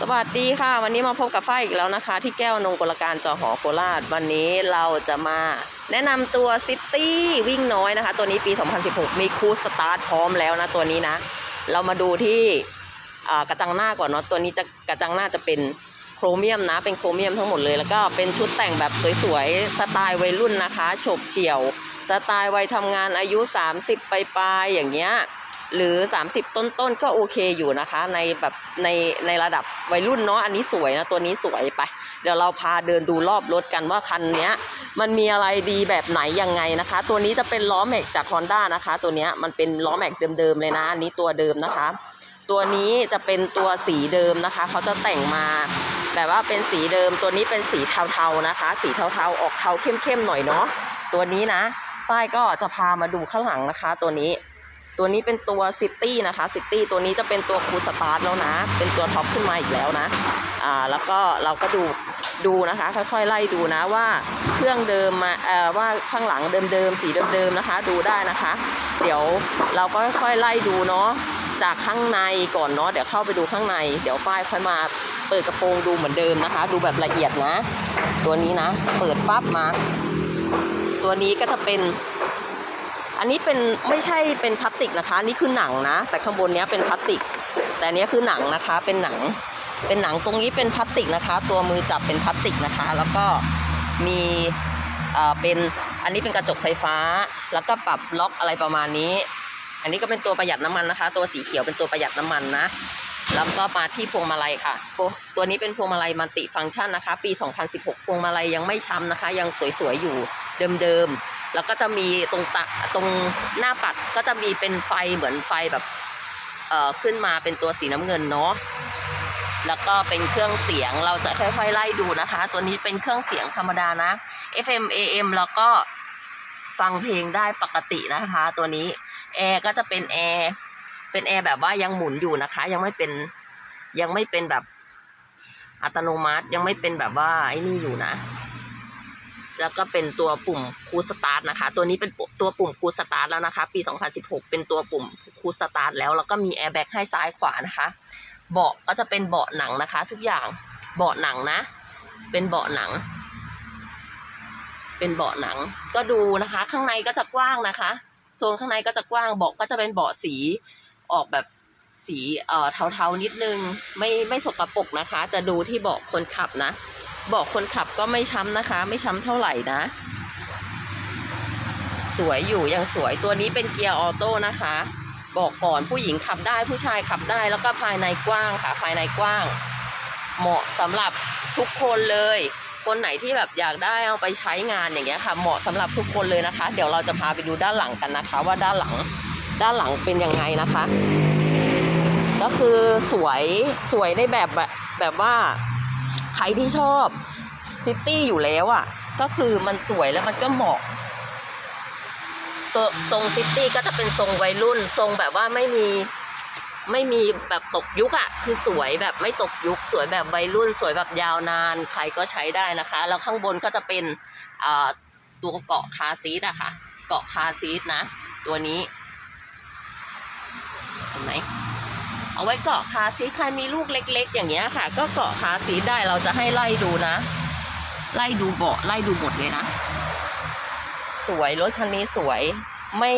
สวัสดีค่ะ วันนี้มาพบกับฝ้ายอีกแล้วนะคะ ที่แก้วนงกลการจอหอโคราช วันนี้เราจะมาแนะนำตัวซิตี้วิ่งน้อยนะคะ ตัวนี้ปี 2016 มีคูสตาร์ทพร้อมแล้วนะตัวนี้นะ เรามาดูที่กระจังหน้าก่อนเนาะตัวนี้จะกระจังหน้าจะเป็นโครเมียมนะ เป็นโครเมียมทั้งหมดเลย แล้วก็เป็นชุดแต่งแบบสวยๆสไตล์วัยรุ่นนะคะโฉบเฉี่ยว สไตล์วัยทำงานอายุ 30ปลายๆอย่างเงี้ย หรือ 30 ต้นๆก็โอเคอยู่นะคะ ในแบบในในระดับวัยรุ่นเนาะอันนี้สวยนะตัวนี้สวยไป เดี๋ยวเราพาเดินดูรอบรถกันว่าคันนี้มันมีอะไรดีแบบไหนยังไงนะคะ ตัวนี้จะเป็นล้อแม็กจาก Honda นะคะ ตัวนี้มันเป็นล้อแม็กเดิมๆเลยนะอันนี้ตัวเดิมนะคะ ตัวนี้จะเป็นตัวสีเดิมนะคะ เขาจะแต่งมาแบบว่าเป็นสีเดิมตัวนี้เป็นสีเทาๆนะคะ สีเทาๆออกเทาเข้มๆหน่อยเนาะตัวนี้นะฝ้ายก็จะพามาดูข้างหลังนะคะ ตัวนี้ ตัวนี้เป็นตัวซิตี้นะคะซิตี้ตัวนี้จะเป็นตัวคูสตาร์ทแล้วนะ เป็นตัวท็อปขึ้นมาอีกแล้วนะอ่าแล้วก็เราก็ดูดูนะคะ ค่อยๆไล่ดูนะว่าเครื่องเดิมมาเอ่อว่าข้างหลังเดิมๆสีเดิมๆนะคะ ดูได้นะคะ เดี๋ยวเราก็ค่อยๆไล่ดูเนาะจากข้างในก่อนเนาะเดี๋ยวเข้าไปดูข้างใน เดี๋ยวฝ้ายค่อยมาเปิดกระโปรงดูเหมือนเดิมนะคะ ดูแบบละเอียดนะ ตัวนี้นะ เปิดปั๊บมา ตัวนี้ก็จะเป็น อันนี้เป็นไม่ใช่เป็นพลาสติกนะคะนี่คือหนังนะ แต่ข้างบนเนี้ยเป็นพลาสติก แต่อันเนี้ยคือหนังนะคะเป็นหนัง เป็นหนังตรงนี้เป็นพลาสติกนะคะ ตัวมือจับเป็นพลาสติกนะคะ แล้วก็มีเอ่อเป็นอันนี้เป็นกระจกไฟฟ้า แล้วก็ปรับล็อกอะไรประมาณนี้ อันนี้ก็เป็นตัวประหยัดน้ำมันนะคะ ตัวสีเขียวเป็นตัวประหยัดน้ำมันนะแล้วก็มาที่พวงมาลัยค่ะ ตัวนี้เป็นพวงมาลัยมัลติฟังก์ชันนะคะ ปี 2016 พวงมาลัยยังไม่ช้ำนะคะ ยังสวยๆอยู่ เดิมๆ แล้วก็จะมีตรงตะตรงหน้าปัดก็จะมีเป็นไฟเหมือนไฟแบบเอ่อขึ้นมาเป็นตัวสีน้ำเงินเนาะ แล้วก็เป็นเครื่องเสียงเราจะค่อยๆไล่ดูนะคะ ตัวนี้เป็นเครื่องเสียงธรรมดานะ FM AM แล้วก็ฟังเพลงได้ปกตินะคะ ตัวนี้แอร์ก็จะเป็นแอร์เป็นแอร์แบบว่ายังหมุนอยู่นะคะ ยังไม่เป็นยังไม่เป็นแบบอัตโนมัติยังไม่เป็นแบบว่าไอ้นี่อยู่นะ แล้วก็เป็นตัวปุ่มคูสตาร์ทนะคะ ตัวนี้เป็นตัวปุ่มคูสตาร์ทแล้วนะคะ ปี 2016 เป็นตัวปุ่มคูสตาร์ทแล้วแล้วก็มีแอร์แบ็กให้ซ้ายขวานะคะ เบาะก็จะเป็นเบาะหนังนะคะ ทุกอย่างเบาะหนังนะ เป็นเบาะหนัง เป็นเบาะหนัง ก็ดูนะคะ ข้างในก็จะกว้างนะคะโซนข้างในก็จะกว้างเบาะก็จะเป็นเบาะสีออกแบบสีเอ่อเทาๆนิดนึง ไม่ไม่สกปรกนะคะ จะดูที่เบาะคนขับนะ บาะคนขับก็ไม่ช้ำนะคะ ไม่ช้ำเท่าไหร่นะ สวยอยู่ยังสวยตัวนี้เป็นเกียร์ออโต้นะคะ บอกก่อนผู้หญิงขับได้ผู้ชายขับได้แล้วก็ภายในกว้างค่ะ ภายในกว้าง เหมาะสำหรับทุกคนเลย คนไหนที่แบบอยากได้เอาไปใช้งานอย่างเงี้ยค่ะ เหมาะสำหรับทุกคนเลยนะคะ เดี๋ยวเราจะพาไปดูด้านหลังกันนะคะ ว่าด้านหลังด้านหลังเป็นยังไงนะคะ ก็คือสวยสวยในแบบแบบแบบว่า ใครที่ชอบซิตี้อยู่แล้วอะ่ะ ก็คือมันสวยแล้วมันก็เหมาะทรงซิตี้ก็จะเป็นทรงวัยรุ่น ทรงแบบว่าไม่มีไม่มีแบบตกยุคอะคือสวยแบบไม่ตกยุค สวยแบบวัยรุ่น สวยแบบยาวนาน ใครก็ใช้ได้นะคะ แล้วข้างบนก็จะเป็นตัวเกาะคาซีทอะค่ะ เกาะคาซีทนะ ตัวนี้เห็นไหม เอาไว้เกาะคาซีใครมีลูกเล็ก ๆ อย่างเงี้ยค่ะ ก็เกาะคาซีได้เราจะให้ไล่ดูนะ ไล่ดูเบาะไล่ดูหมดเลยนะ สวยรถคันนี้สวยไม่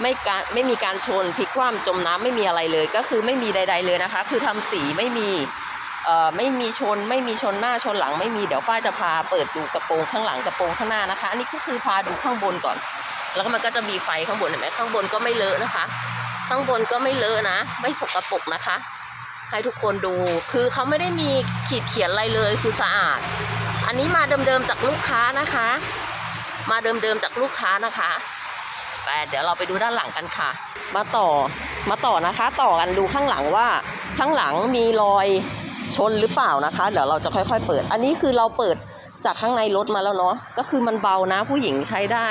ไม่การไม่มีการชนพลิกคว่ำจมน้ำไม่มีอะไรเลย ก็คือไม่มีใด ๆเลยนะคะ คือทำสีไม่มีเอ่อไม่มีชนไม่มีชนหน้าชนหลังไม่มีเดี๋ยวฝ้าจะพาเปิดดูกระโปรงข้างหลังกระโปรงข้างหน้านะคะ อันนี้ก็คือพาดูข้างบนก่อน แล้วก็มันก็จะมีไฟข้างบนเห็นไหมข้างบนก็ไม่เลอะนะคะ ข้างบนก็ไม่เลอะนะ ไม่สกปรกนะคะ ให้ทุกคนดู คือเขาไม่ได้มีขีดเขียนอะไรเลยคือสะอาด อันนี้มาเดิมๆจากลูกค้านะคะ มาเดิมๆจากลูกค้านะคะแต่เดี๋ยวเราไปดูด้านหลังกันค่ะ มาต่อมาต่อนะคะ ต่อกันดูข้างหลังว่าข้างหลังมีรอยชนหรือเปล่านะคะ เดี๋ยวเราจะค่อยๆ เปิด อันนี้คือเราเปิดจากข้างในรถมาแล้วเนาะก็คือมันเบานะผู้หญิงใช้ได้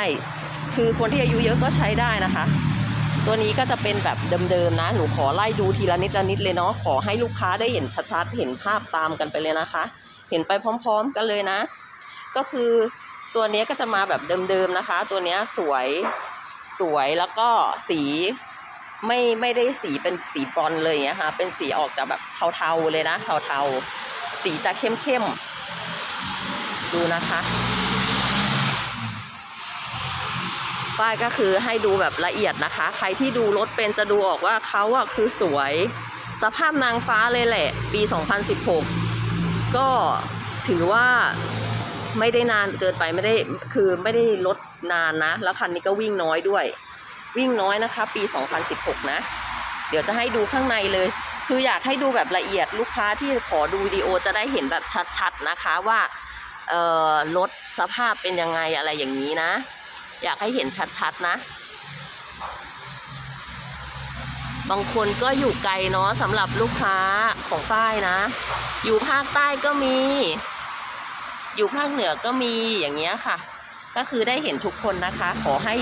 คือคนที่อายุเยอะก็ใช้ได้นะคะ ตัวนี้ก็จะเป็นแบบเดิมๆนะ หนูขอไล่ดูทีละนิดละนิดเลยเนาะ ขอให้ลูกค้าได้เห็นชัดๆ เห็นภาพตามกันไปเลยนะคะ เห็นไปพร้อมๆกันเลยนะ ก็คือตัวนี้ก็จะมาแบบเดิมๆนะคะ ตัวนี้สวยสวยแล้วก็สีไม่ไม่ได้สีเป็นสีบอนเลยอย่างเงี้ยค่ะ เป็นสีออกจากแบบเทาๆเลยนะเทาๆ สีจะเข้มๆ ดูนะคะ ป้ายก็คือให้ดูแบบละเอียดนะคะ ใครที่ดูรถเป็นจะดูออกว่าเขาอะคือสวย สภาพนางฟ้าเลยแหละ ปี 2016 ก็ถือว่าไม่ได้นานเกินไปไม่ได้คือไม่ได้ลดนานนะ แล้วคันนี้ก็วิ่งน้อยด้วย วิ่งน้อยนะคะ ปี 2016 นะ เดี๋ยวจะให้ดูข้างในเลย คืออยากให้ดูแบบละเอียดลูกค้าที่ขอดูวิดีโอจะได้เห็นแบบชัดๆนะคะว่ารถสภาพเป็นยังไงอะไรอย่างนี้นะ อยากให้เห็นชัดๆนะ บางคนก็อยู่ไกลเนาะสำหรับลูกค้าของฝ้ายนะ อยู่ภาคใต้ก็มี อยู่ภาคเหนือก็มีอย่างเงี้ยค่ะ ก็คือได้เห็นทุกคนนะคะ ขอให้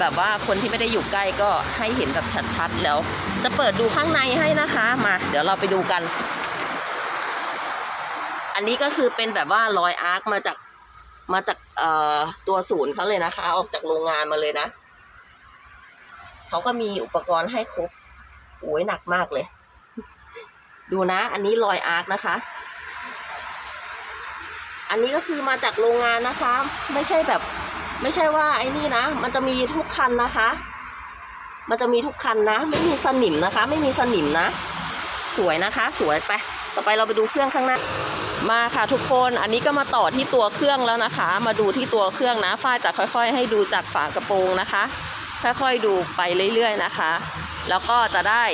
แบบว่าคนที่ไม่ได้อยู่ใกล้ก็ให้เห็นแบบชัดๆแล้ว จะเปิดดูข้างในให้นะคะ มา เดี๋ยวเราไปดูกัน อันนี้ก็คือเป็นแบบว่ารอยอาร์คมาจาก มาจากเอ่อตัวศูนย์เขาเลยนะคะ ออกจากโรงงานมาเลยนะเขาก็มีอุปกรณ์ให้ครบโอ้ยหนักมากเลย ดูนะ อันนี้รอยอาร์คนะคะ อันนี้ก็คือมาจากโรงงานนะคะ ไม่ใช่แบบ ไม่ใช่ว่าไอ้นี่นะ มันจะมีทุกคันนะคะ มันจะมีทุกคันนะ ไม่มีสนิมนะคะ ไม่มีสนิมนะ สวยนะคะ สวยไป ต่อไปเราไปดูเครื่องข้างหน้า มาค่ะทุกคนอันนี้ก็มาต่อที่ตัวเครื่องแล้วนะคะ มาดูที่ตัวเครื่องนะฝ้าจะค่อยๆ ให้ดูจากฝากระโปรงนะคะ ค่อยๆดูไปเรื่อยๆนะคะ แล้วก็จะได้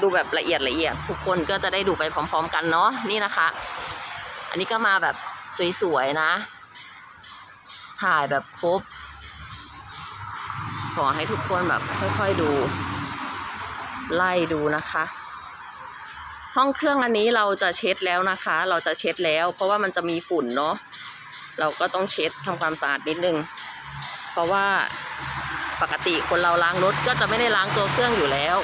ดูแบบละเอียดละเอียด ทุกคนก็จะได้ดูไปพร้อม ๆ กันเนาะนี่นะคะ อันนี้ก็มาแบบสวยๆนะ ถ่ายแบบครบขอให้ทุกคนแบบค่อยๆดู ไล่ดูนะคะ ห้องเครื่องอันนี้เราจะเช็ดแล้วนะคะ เราจะเช็ดแล้ว เพราะว่ามันจะมีฝุ่นเนาะเราก็ต้องเช็ดทำความสะอาดนิดนึง เพราะว่าปกติคนเราล้างรถก็จะไม่ได้ล้างตัวเครื่องอยู่แล้ว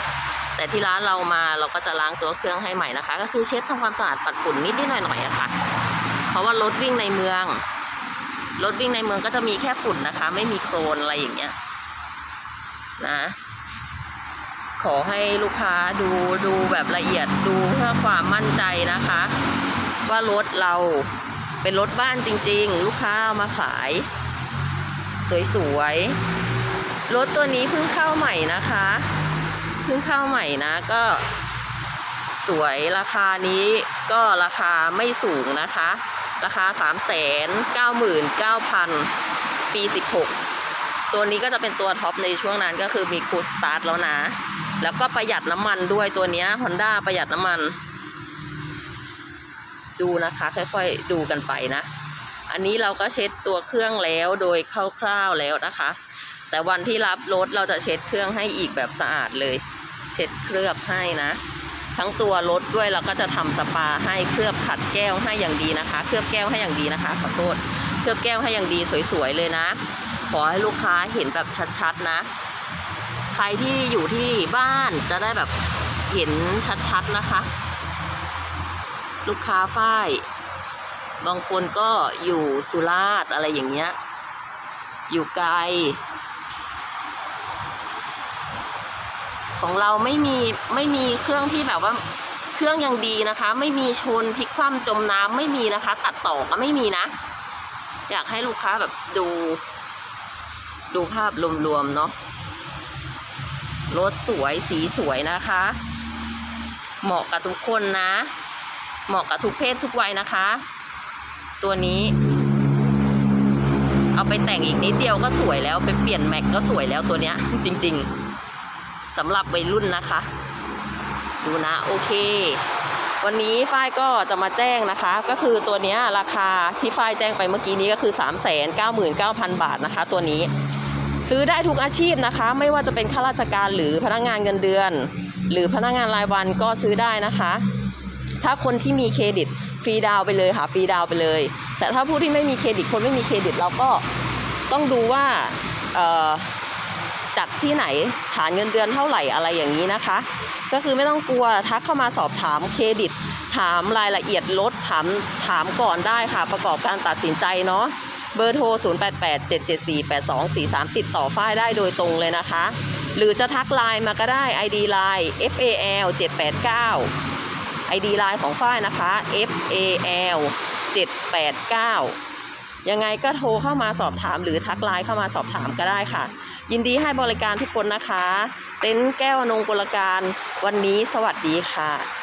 แต่ที่ร้านเรามาเราก็จะล้างตัวเครื่องให้ใหม่นะคะ ก็คือเช็ดทำความสะอาดปัดฝุ่นนิดนิดหน่อยหน่อยๆอะค่ะ เพราะว่ารถวิ่งในเมือง รถวิ่งในเมืองก็จะมีแค่ฝุ่นนะคะ ไม่มีโครนอะไรอย่างเงี้ยนะ ขอให้ลูกค้าดูดูแบบละเอียดดูเพื่อความมั่นใจนะคะ ว่ารถเราเป็นรถบ้านจริง ๆ ลูกค้าเอามาขาย สวยๆรถตัวนี้เพิ่งเข้าใหม่นะคะเพิ่งเข้าใหม่นะก็สวยราคานี้ก็ราคาไม่สูงนะคะ ราคา 3 9 9 9 0 0 ปี 16 ตัวนี้ก็จะเป็นตัวท็อปในช่วงนั้นก็คือมีคูสตาร์ทแล้วนะ แล้วก็ประหยัดน้ำมันด้วยตัวเนี้ย Honda ประหยัดน้ำมัน ดูนะคะ ค่อยๆดูกันไปนะ อันนี้เราก็เช็ดตัวเครื่องแล้วโดยคร่าวๆแล้วนะคะ แต่วันที่รับรถเราจะเช็ดเครื่องให้อีกแบบสะอาดเลย เช็ดเคลือบให้นะ ทั้งตัวรถด้วยเราก็จะทำสปาให้เคลือบขัดแก้วให้อย่างดีนะคะ เคลือบแก้วให้อย่างดีนะคะขอโทษเคลือบแก้วให้อย่างดีสวยๆเลยนะ ขอให้ลูกค้าเห็นแบบชัดๆนะ รที่อยู่ที่บ้านจะได้แบบเห็นชัดๆนะคะ ลูกค้าฝ้ายบางคนก็อยู่สุราษฎร์อะไรอย่างเงี้ย อยู่ไกล ของเราไม่มีไม่มีเครื่องที่แบบว่าเครื่องยังดีนะคะ ไม่มีชนพลิกคว่ำจมน้ำไม่มีนะคะ ตัดต่อก็ไม่มีนะ อยากให้ลูกค้าแบบดู ดูภาพรวมๆเนาะ รถสวยสีสวยนะคะ เหมาะกับทุกคนนะ เหมาะกับทุกเพศทุกวัยนะคะ ตัวนี้ เอาไปแต่งอีกนิดเดียวก็สวยแล้วไปเปลี่ยนแม็กก็สวยแล้วตัวเนี้ย จริง ๆสำหรับวัยรุ่นนะคะ ดูนะโอเค วันนี้ฝ้ายก็จะมาแจ้งนะคะ ก็คือตัวเนี้ยราคาที่ฝ้ายแจ้งไปเมื่อกี้นี้ก็คือ 3 9 9 0 0 0 บาทนะคะ ตัวนี้ ซื้อได้ทุกอาชีพนะคะ ไม่ว่าจะเป็นข้าราชการหรือพนักงานเงินเดือน หรือพนักงานรายวันก็ซื้อได้นะคะ ถ้าคนที่มีเครดิตฟรีดาวไปเลยค่ะฟรีดาวไปเลย แต่ถ้าผู้ที่ไม่มีเครดิตคนไม่มีเครดิตเราก็ต้องดูว่าจัดที่ไหนฐานเงินเดือนเท่าไหร่อะไรอย่างนี้นะคะ ก็คือไม่ต้องกลัวทักเข้ามาสอบถามเครดิต ถามรายละเอียดรถถามถามก่อนได้ค่ะ ประกอบการตัดสินใจเนาะ เบอร์โทร 0887748243 ติดต่อฝ้ายได้โดยตรงเลยนะคะ หรือจะทักไลน์มาก็ได้ ID ไลน์ FAL 789 ID ไลน์ของฝ้ายนะคะ FAL 789 ยังไงก็โทรเข้ามาสอบถามหรือทักไลน์เข้ามาสอบถามก็ได้ค่ะ ยินดีให้บริการทุกคนนะคะ เต็นท์แก้วนงกลการวันนี้สวัสดีค่ะ